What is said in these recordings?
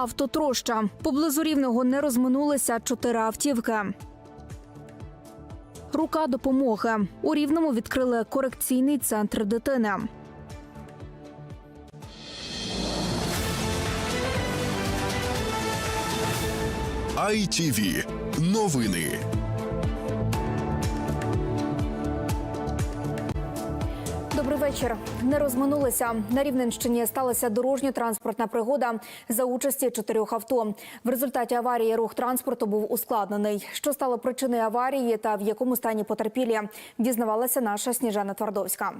Автотроща. Поблизу рівного не розминулися чотири автівки. Рука допомоги. У рівному відкрили корекційний центр дитини. ITV. Новини. Добрий вечір. Не розминулися. На Рівненщині сталася дорожньо-транспортна пригода за участі чотирьох авто. В результаті аварії рух транспорту був ускладнений. Що стало причиною аварії та в якому стані потерпілі, дізнавалася наша Сніжана Твардовська.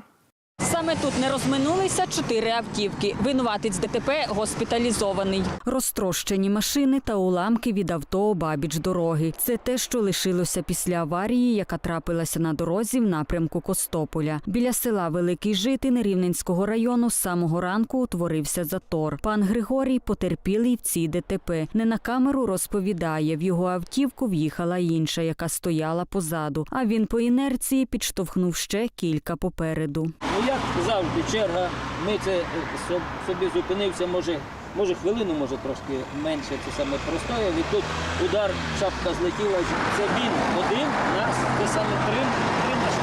Саме тут не розминулися чотири автівки. Винуватець ДТП госпіталізований. Розтрощені машини та уламки від авто обабіч дороги. Це те, що лишилося після аварії, яка трапилася на дорозі в напрямку Костополя. Біля села Великий Житин Рівненського району з самого ранку утворився затор. Пан Григорій потерпілий в цій ДТП. Не на камеру розповідає, в його автівку в'їхала інша, яка стояла позаду. А він по інерції підштовхнув ще кілька попереду. Ну як завжди, черга, ми це е, собі зупинився, може, може хвилину, може трошки менше це саме простоє. І тут удар, шапка злетіла. Це він один, нас, це саме три, три наші.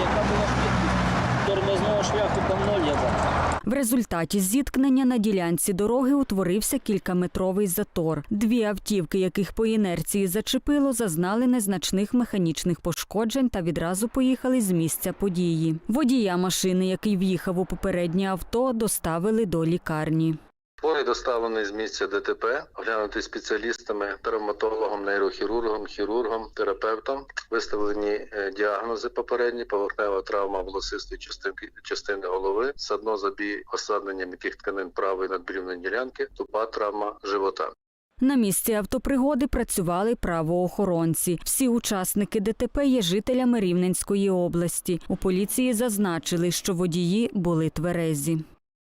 Яка була швидкість? Тормозного шляху там ноль я бачу. В результаті зіткнення на ділянці дороги утворився кількаметровий затор. Дві автівки, яких по інерції зачепило, зазнали незначних механічних пошкоджень та відразу поїхали з місця події. Водія машини, який в'їхав у попереднє авто, доставили до лікарні. Хворий доставлений з місця ДТП, оглянутий спеціалістами, травматологом, нейрохірургом, хірургом, терапевтом. Виставлені е, діагнози попередні, поверхнева травма волосистої частинки частини голови, саднозабій осаднення м'яких тканин правої надбрівної ділянки, тупа травма живота. На місці автопригоди працювали правоохоронці. Всі учасники ДТП є жителями Рівненської області. У поліції зазначили, що водії були тверезі.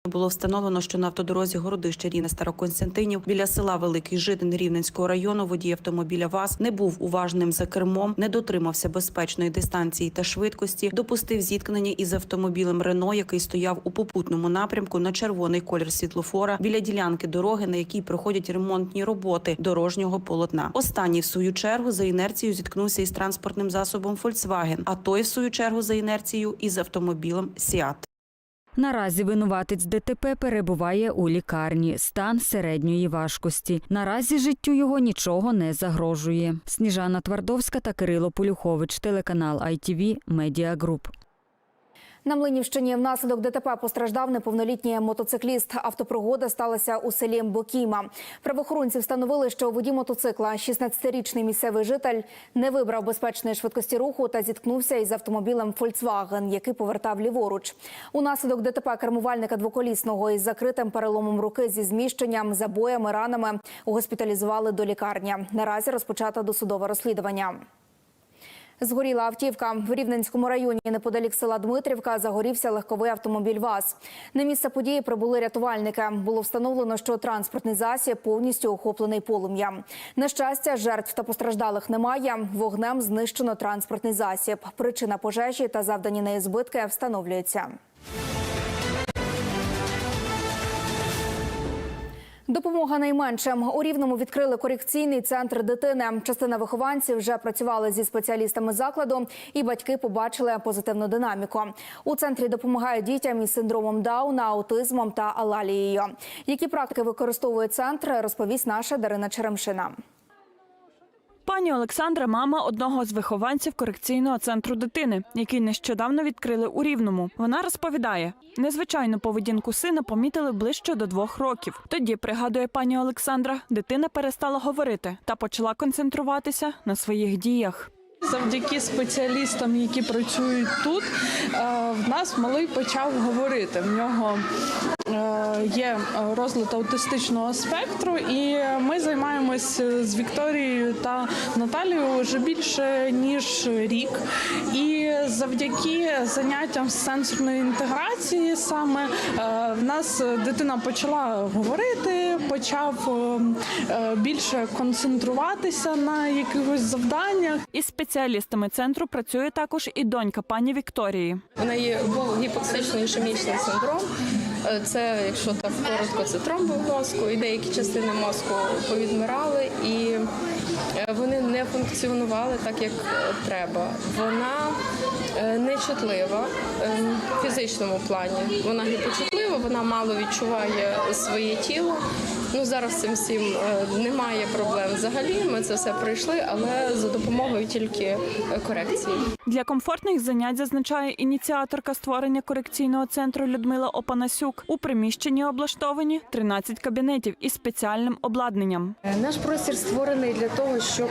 Було встановлено, що на автодорозі городище Рівне Староконстантинів біля села Великий Житин Рівненського району водій автомобіля ВАЗ не був уважним за кермом, не дотримався безпечної дистанції та швидкості, допустив зіткнення із автомобілем Рено, який стояв у попутному напрямку на червоний колір світлофора біля ділянки дороги, на якій проходять ремонтні роботи дорожнього полотна. Останній в свою чергу за інерцією зіткнувся із транспортним засобом Volkswagen, а той в свою чергу за інерцією із автомобілем Сіат. Наразі винуватець ДТП перебуває у лікарні. Стан середньої важкості. Наразі життю його нічого не загрожує. Сніжана Твардовська та Кирило Полюхович, телеканал ITV Group. На Млинівщині внаслідок ДТП постраждав неповнолітній мотоцикліст. Автопригода сталася у селі Бокіма. Правоохоронці встановили, що водій мотоцикла, 16-річний місцевий житель, не вибрав безпечної швидкості руху та зіткнувся із автомобілем Volkswagen, який повертав ліворуч. Унаслідок ДТП кермувальника двоколісного із закритим переломом руки зі зміщенням, забоями, ранами госпіталізували до лікарні. Наразі розпочато досудове розслідування. Згоріла автівка в Рівненському районі неподалік села Дмитрівка. Загорівся легковий автомобіль ВАЗ. На місце події прибули рятувальники. Було встановлено, що транспортний засіб повністю охоплений полум'ям. На щастя, жертв та постраждалих немає. Вогнем знищено транспортний засіб. Причина пожежі та завдані неї збитки встановлюється. Допомога найменшим у рівному відкрили корекційний центр дитини. Частина вихованців вже працювали зі спеціалістами закладу, і батьки побачили позитивну динаміку. У центрі допомагають дітям із синдромом Дауна, аутизмом та алалією. Які практики використовує центр, розповість наша Дарина Черемшина. Пані Олександра, мама одного з вихованців корекційного центру дитини, який нещодавно відкрили у Рівному. Вона розповідає, незвичайну поведінку сина помітили ближче до двох років. Тоді, пригадує пані Олександра, дитина перестала говорити та почала концентруватися на своїх діях. Завдяки спеціалістам, які працюють тут, е, в нас малий почав говорити. В нього є е, розлад аутистичного спектру, і ми займаємось з Вікторією та Наталією вже більше ніж рік. І завдяки заняттям з сенсорної інтеграції, саме е, в нас дитина почала говорити, почав е, е, більше концентруватися на якихось завданнях. Із спеціалістами центру працює також і донька пані Вікторії. У неї був гіпоксично-ішемічний синдром. Е, Це, якщо так коротко, це тромби в мозку, і деякі частини мозку повідмирали, і е, вони не функціонували так, як треба. Вона е, нечутлива е, в фізичному плані. Вона гіпочутлива, вона мало відчуває своє тіло. Ну зараз цим всім е, немає проблем взагалі. Ми це все пройшли, але за допомогою тільки е, корекції. Для комфортних занять зазначає ініціаторка створення корекційного центру Людмила Опанасюк. У приміщенні облаштовані 13 кабінетів із спеціальним обладнанням. Е, Наш простір створений для того, щоб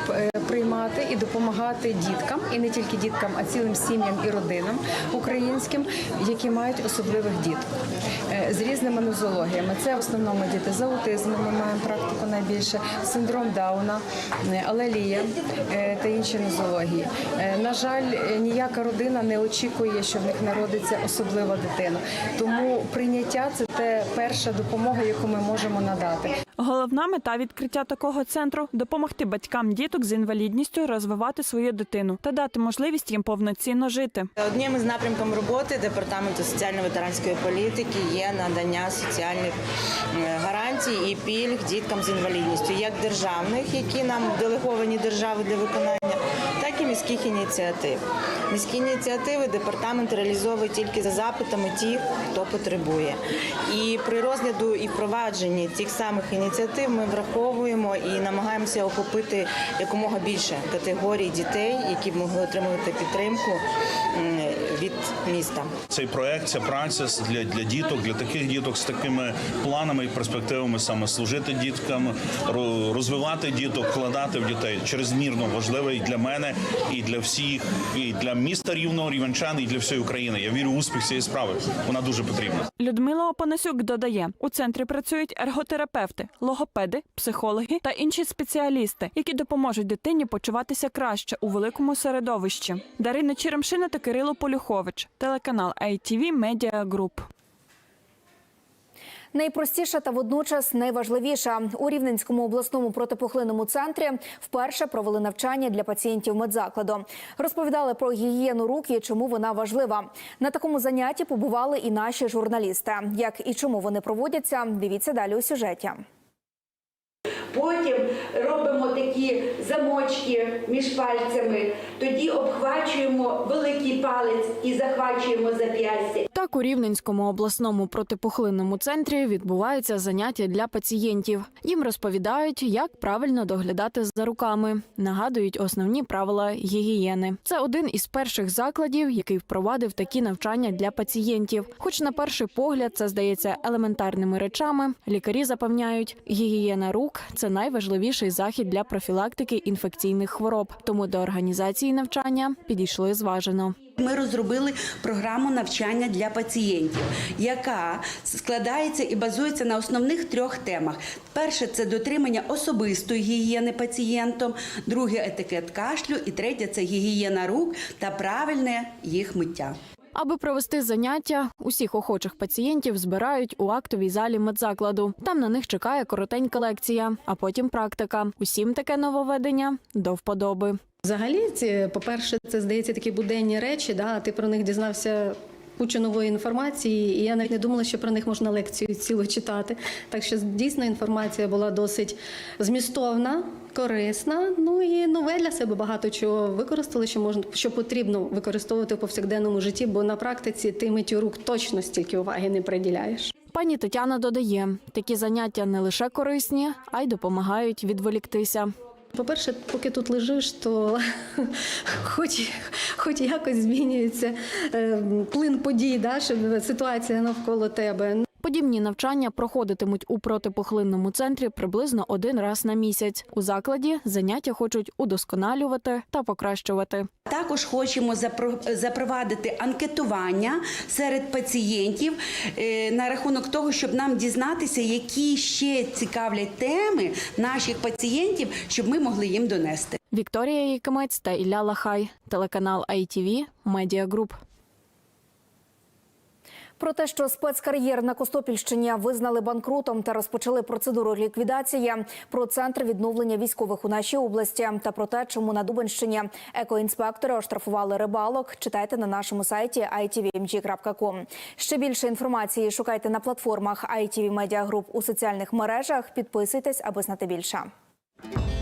приймати і допомагати діткам, і не тільки діткам, а цілим сім'ям і родинам українським, які мають особливих діток з різними нозологіями. Це в основному діти з аутизмом. Ми маємо практику найбільше, синдром Дауна, е, алелія е, та інші нозології. Е, На жаль, ніяка родина не очікує, що в них народиться особлива дитина. Тому прийняття це те перша допомога, яку ми можемо надати. Головна мета відкриття такого центру допомогти батькам діток з інвалідністю розвивати свою дитину та дати можливість їм повноцінно жити. Одним із напрямком роботи департаменту соціально-ветеранської політики є надання соціальних е, гарантій і пільг діткам з інвалідністю, як державних, які нам делеговані держави для виконання, так і міських ініціатив. Міські ініціативи департамент реалізовує тільки за запитами тих, хто потребує. І при розгляду і впровадженні тих самих ініціатив ми враховуємо і намагаємося охопити якомога більше категорій дітей, які б могли отримувати підтримку від міста. Цей проект, ця праця для, для діток, для таких діток з такими планами і перспективами саме служити діткам, розвивати діток, вкладати в дітей чрезмірно важливий для мене і для всіх, і для міста рівного рівенчан, і для всієї України. Я вірю в успіх цієї справи. Вона дуже потрібна. Людмила Опанасюк додає, у центрі працюють ерготерапевти, логопеди, психологи та інші спеціалісти, які допоможуть дитині почуватися краще у великому середовищі. Дарина Черемшина та Кирило Полюхович, телеканал ITV Media Group. Найпростіша та водночас найважливіша у Рівненському обласному протипухлинному центрі вперше провели навчання для пацієнтів медзакладу. Розповідали про гігієну рук і чому вона важлива. На такому занятті побували і наші журналісти. Як і чому вони проводяться, дивіться далі у сюжеті. Потім робимо такі замочки між пальцями, тоді обхвачуємо великий палець і захвачуємо зап'ястя. Так у Рівненському обласному протипухлинному центрі відбуваються заняття для пацієнтів. Їм розповідають, як правильно доглядати за руками, нагадують основні правила гігієни. Це один із перших закладів, який впровадив такі навчання для пацієнтів. Хоч на перший погляд це здається елементарними речами. Лікарі запевняють, гігієна рук це найважливіший захід для профілактики інфекційних хвороб. Тому до організації навчання підійшли зважено. Ми розробили програму навчання для пацієнтів, яка складається і базується на основних трьох темах: перше це дотримання особистої гігієни пацієнтом, друге етикет кашлю, і третє це гігієна рук та правильне їх миття. Аби провести заняття, усіх охочих пацієнтів збирають у актовій залі медзакладу. Там на них чекає коротенька лекція, а потім практика. Усім таке нововведення до вподоби. Взагалі, це, по-перше, це здається такі буденні речі, да, ти про них дізнався. Кучу нової інформації, і я навіть не думала, що про них можна лекцію цілу читати. Так що дійсно інформація була досить змістовна, корисна. Ну і нове для себе багато чого використали, що можна що потрібно використовувати в повсякденному житті, бо на практиці ти миттю рук точно стільки уваги не приділяєш. Пані Тетяна додає, такі заняття не лише корисні, а й допомагають відволіктися. По-перше, поки тут лежиш, то хоч, хоч якось змінюється е, плин подій, да, щоб ситуація навколо тебе. Подібні навчання проходитимуть у протипухлинному центрі приблизно один раз на місяць. У закладі заняття хочуть удосконалювати та покращувати. Також хочемо запро- запровадити анкетування серед пацієнтів е, на рахунок того, щоб нам дізнатися, які ще цікавлять теми наших пацієнтів, щоб ми могли їм донести. Вікторія Якимець та Ілля Лахай, телеканал ITV, Group. Про те, що спецкар'єр на Костопільщині визнали банкрутом та розпочали процедуру ліквідації, про центр відновлення військових у нашій області та про те, чому на Дубенщині екоінспектори оштрафували рибалок. Читайте на нашому сайті itvmg.com. Ще більше інформації шукайте на платформах ITV Media Group у соціальних мережах. Підписуйтесь, аби знати більше.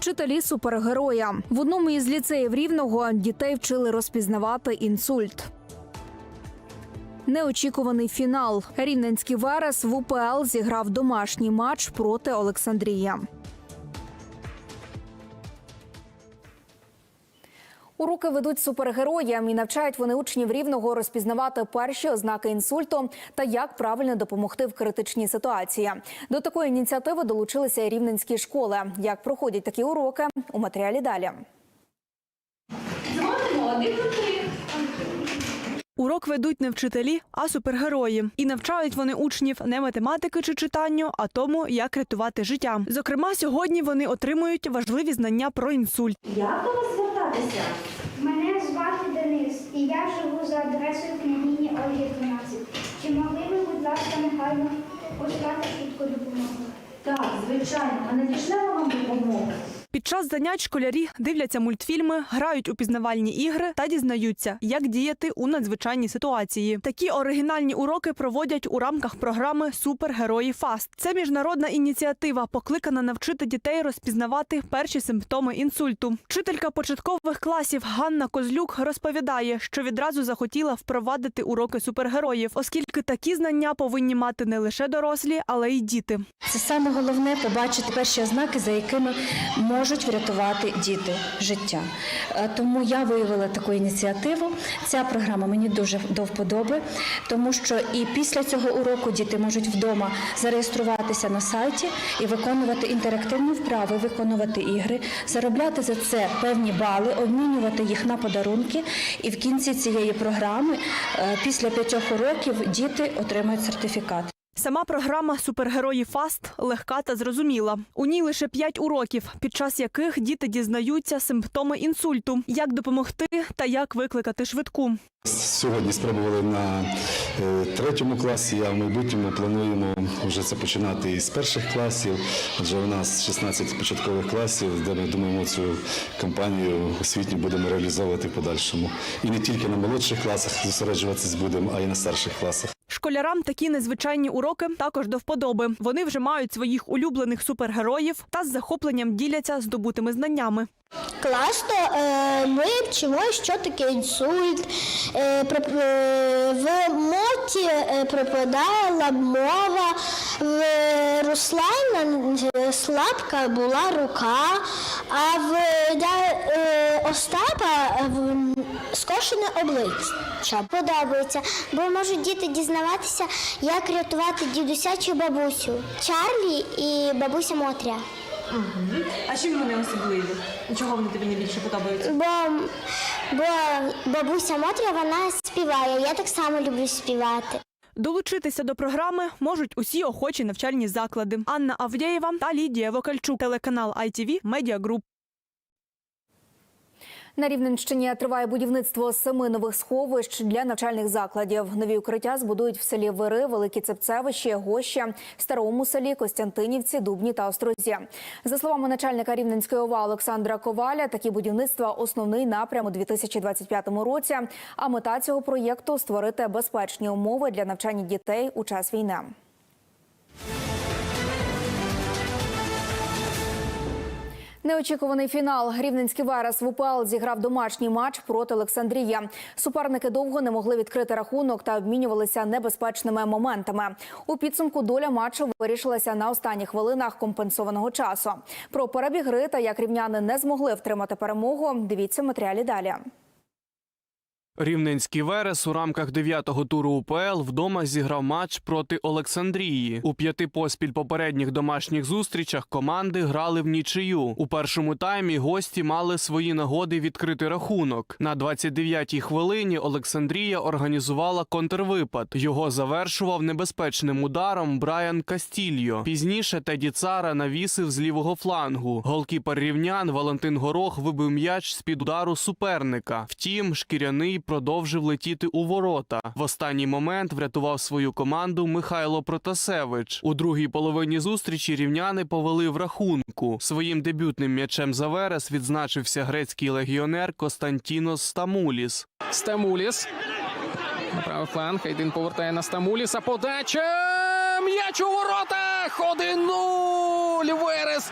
Вчителі супергероя в одному із ліцеїв рівного дітей вчили розпізнавати інсульт. Неочікуваний фінал. Рівненський Верес в УПЛ зіграв домашній матч проти Олександрія. Уроки ведуть супергероям і навчають вони учнів рівного розпізнавати перші ознаки інсульту та як правильно допомогти в критичній ситуації. До такої ініціативи долучилися рівненські школи. Як проходять такі уроки у матеріалі далі. Урок ведуть не вчителі, а супергерої. І навчають вони учнів не математики чи читанню, а тому, як рятувати життя. Зокрема, сьогодні вони отримують важливі знання про інсульт. Як вас звертатися? Мене звати Денис, і я живу за адресою княгині Ольги 12. Чи могли ви, будь ласка, негайно послати швидку допомогу? Так, звичайно, а надішлемо вам допомогу. Під час занять школярі дивляться мультфільми, грають у пізнавальні ігри та дізнаються, як діяти у надзвичайній ситуації. Такі оригінальні уроки проводять у рамках програми Супергерої Фаст. Це міжнародна ініціатива, покликана навчити дітей розпізнавати перші симптоми інсульту. Вчителька початкових класів Ганна Козлюк розповідає, що відразу захотіла впровадити уроки супергероїв, оскільки такі знання повинні мати не лише дорослі, але й діти. Це саме головне побачити перші ознаки, за якими можуть врятувати діти життя. Е, Тому я виявила таку ініціативу. Ця програма мені дуже до вподоби, тому що і після цього уроку діти можуть вдома зареєструватися на сайті і виконувати інтерактивні вправи, виконувати ігри, заробляти за це певні бали, обмінювати їх на подарунки. І в кінці цієї програми, е, після п'ятьох уроків, діти отримують сертифікат. Сама програма Супергерої Фаст легка та зрозуміла. У ній лише 5 уроків, під час яких діти дізнаються симптоми інсульту, як допомогти та як викликати швидку. Сьогодні спробували на е, третьому класі, а в майбутньому плануємо вже це починати із перших класів. Адже у нас 16 початкових класів, де ми думаємо цю кампанію освітню будемо реалізовувати в подальшому. І не тільки на молодших класах зосереджуватись будемо, а й на старших класах. Школярам такі незвичайні уроки також до вподоби. Вони вже мають своїх улюблених супергероїв та з захопленням діляться здобутими знаннями. Класно е, ми вчимо, що таке інсульт. Е, е, В моті припадала мова, в Руслана слабка була рука, а в Остапа скошене обличчя. Подобається, бо можуть діти дізнаватися, як рятувати дідуся чи бабусю. Чарлі і бабуся Мотря. А чим вони особливі? Чого вони тобі найбільше подобаються? Бо, бо бабуся Мотря вона співає. Я так само люблю співати. Долучитися до програми можуть усі охочі навчальні заклади. Анна Авдєєва та Лідія Вокальчук, телеканал ITV Media Group. На Рівненщині триває будівництво семи нових сховищ для навчальних закладів. Нові укриття збудують в селі Вири, Великі Цепцевищі, Гоща, Старому селі, Костянтинівці, Дубні та Острозі. За словами начальника Рівненської ОВА Олександра Коваля, такі будівництва основний напрям у 2025 році. А мета цього проєкту створити безпечні умови для навчання дітей у час війни. Неочікуваний фінал. Рівненський Верес в УПЛ зіграв домашній матч проти Олександрія. Суперники довго не могли відкрити рахунок та обмінювалися небезпечними моментами. У підсумку доля матчу вирішилася на останніх хвилинах компенсованого часу. Про перебіг гри та як рівняни не змогли втримати перемогу. Дивіться матеріалі далі. Рівненський Верес у рамках дев'ятого туру УПЛ вдома зіграв матч проти Олександрії. У п'яти поспіль попередніх домашніх зустрічах команди грали в нічию. У першому таймі гості мали свої нагоди відкрити рахунок. На 29-й хвилині Олександрія організувала контрвипад. Його завершував небезпечним ударом Брайан Кастільо. Пізніше Теді Цара навісив з лівого флангу. Голкіпер рівнян Валентин Горох вибив м'яч з під удару суперника. Втім, шкіряний продовжив летіти у ворота. В останній момент врятував свою команду Михайло Протасевич. У другій половині зустрічі рівняни повели в рахунку. Своїм дебютним м'ячем за верес відзначився грецький легіонер Костантінос Стамуліс. Стамуліс. На правий фланг. Хайдин повертає на Стамуліса. Подача. М'яч у воротах. 1-0. Верес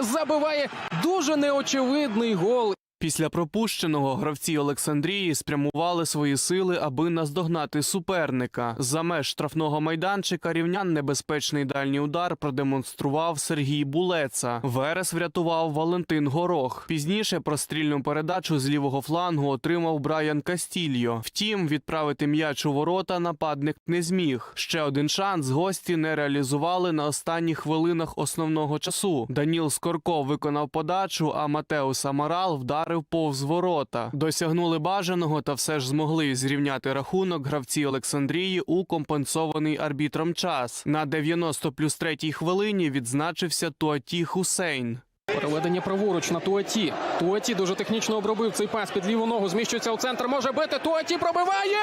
забиває дуже неочевидний гол. Після пропущеного гравці Олександрії спрямували свої сили, аби наздогнати суперника. За меж штрафного майданчика рівнян небезпечний дальній удар продемонстрував Сергій Булеца. Верес врятував Валентин Горох. Пізніше прострільну передачу з лівого флангу отримав Брайан Кастільо. Втім, відправити м'яч у ворота нападник не зміг. Ще один шанс гості не реалізували на останніх хвилинах основного часу. Даніл Скорко виконав подачу, а Матеус Амарал вдарив повз ворота. Досягнули бажаного та все ж змогли зрівняти рахунок гравці Олександрії у компенсований арбітром час. На 90 плюс третій хвилині відзначився Туаті Хусейн. Переведення праворуч на Туаті. Туаті дуже технічно обробив цей пас під ліву ногу. Зміщується у центр. Може бити. Туаті пробиває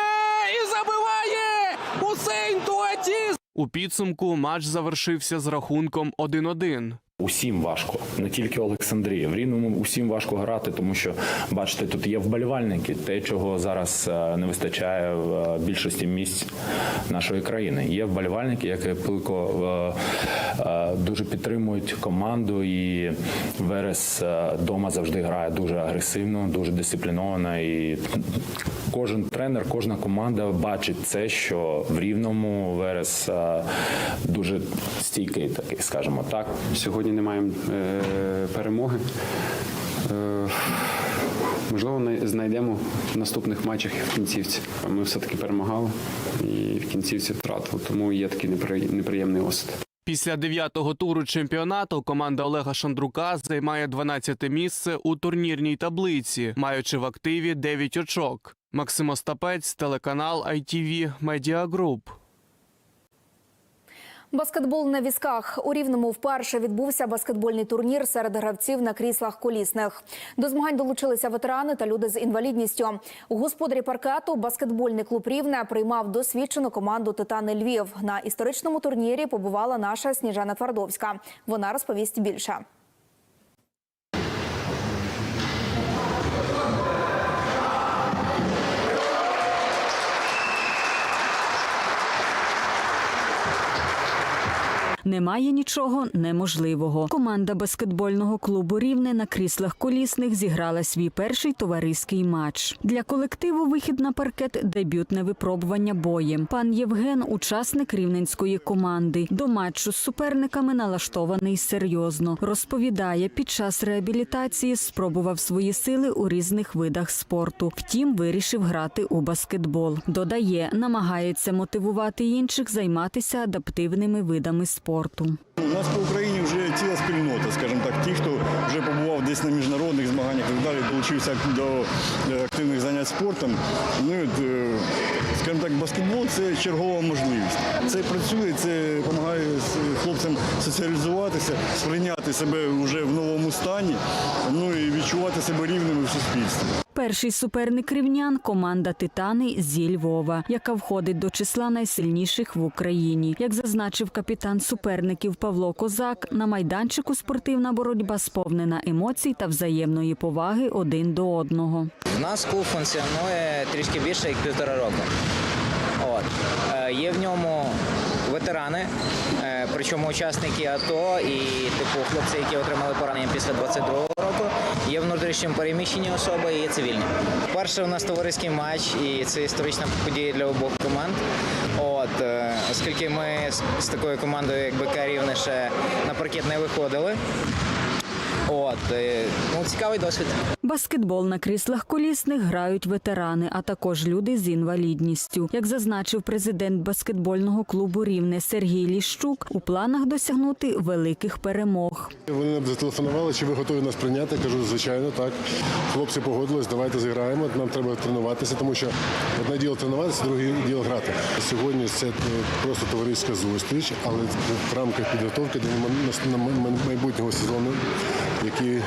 і забиває! Усейн Туаті! У підсумку матч завершився з рахунком 1-1. Усім важко, не тільки Олександрії. В Рівному усім важко грати, тому що бачите, тут є вболівальники, те, чого зараз е, не вистачає в е, більшості місць нашої країни. Є вболівальники, які пилко е, дуже підтримують команду, і Верес вдома завжди грає дуже агресивно, дуже дисципліновано. І кожен тренер, кожна команда бачить це, що в рівному Верес дуже стійкий, такий, скажімо так. Сьогодні не маємо е, перемоги. Е, можливо, знайдемо в наступних матчах в кінцівці. Ми все-таки перемагали і в кінцівці втратили, тому є такий непри- неприємний осад. Після дев'ятого туру чемпіонату команда Олега Шандрука займає 12 місце у турнірній таблиці, маючи в активі 9 очок. Максим Остапець, телеканал ITV Media Group. Баскетбол на візках у рівному вперше відбувся баскетбольний турнір серед гравців на кріслах колісних. До змагань долучилися ветерани та люди з інвалідністю. У господарі паркету баскетбольний клуб Рівне приймав досвідчену команду Титани Львів. На історичному турнірі побувала наша Сніжана Твардовська. Вона розповість більше. Немає нічого неможливого. Команда баскетбольного клубу Рівне на кріслах колісних зіграла свій перший товариський матч. Для колективу вихід на паркет дебютне випробування боєм. Пан Євген, учасник рівненської команди, до матчу з суперниками налаштований серйозно. Розповідає, під час реабілітації спробував свої сили у різних видах спорту. Втім, вирішив грати у баскетбол. Додає, намагається мотивувати інших займатися адаптивними видами спорту. У нас по Україні вже ціла спільнота, скажімо так, ті, хто вже побував десь на міжнародних змаганнях і далі, долучився до е, активних занять спортом. Ну, е, скажімо так, баскетбол це чергова можливість. Це працює, це допомагає хлопцям соціалізуватися, сприйняти себе вже в новому стані, ну і відчувати себе рівними в суспільстві. Перший суперник рівнян команда Титани зі Львова, яка входить до числа найсильніших в Україні. Як зазначив капітан суперників Павло Козак, на майданчику спортивна боротьба сповнена емоцій та взаємної поваги один до одного. У нас клуб функціонує трішки більше як півтора року. От. Е, Є в ньому ветерани, е, причому учасники АТО і типу хлопці, які отримали поранення після 22-го року. Є внутрішньо переміщені особи і є цивільні. Перше у нас товариський матч, і це історична подія для обох команд. От, е, оскільки ми з такою командою, як БК Рівне, ще на паркет не виходили. От е, ну цікавий досвід. Баскетбол на кріслах колісних грають ветерани, а також люди з інвалідністю. Як зазначив президент баскетбольного клубу Рівне Сергій Ліщук, у планах досягнути великих перемог. Вони нам зателефонували, чи ви готові нас прийняти. Кажу, звичайно, так. Хлопці погодились, давайте зіграємо. Нам треба тренуватися, тому що одне діло тренуватися, друге діло грати. Сьогодні це е, просто товариська зустріч, але в рамках підготовки до майбутнього сезону, який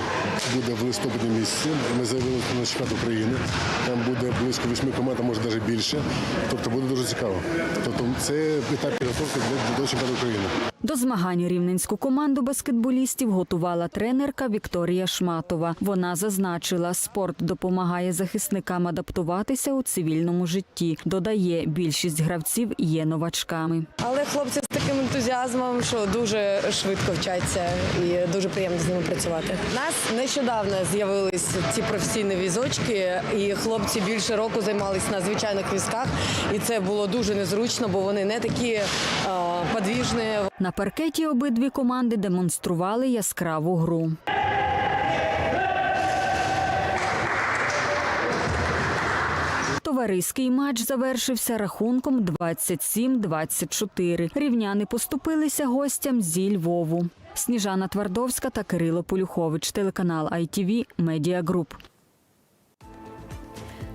буде в листопаді місяці. Ми заявили на чемпіонат України. Там буде близько вісьми команд, а може навіть більше. Тобто буде дуже цікаво. Тобто це етап підготовки до чемпіонату України. До змагань рівненську команду баскетболістів готувала тренерка Вікторія Шматова. Вона зазначила, спорт допомагає захисникам адаптуватися у цивільному житті. Додає, більшість гравців є новачками. Але хлопці з таким ентузіазмом, що дуже швидко вчаться і дуже приємно з ними працювати. У нас нещодавно з'явились ці професійні візочки, і хлопці більше року займалися на звичайних візках, і це було дуже незручно, бо вони не такі е, подвіжні. Паркеті обидві команди демонстрували яскраву гру. Товариський матч завершився рахунком 27-24. Рівняни поступилися гостям зі Львову. Сніжана Твардовська та Кирило Полюхович. Телеканал ITV Group.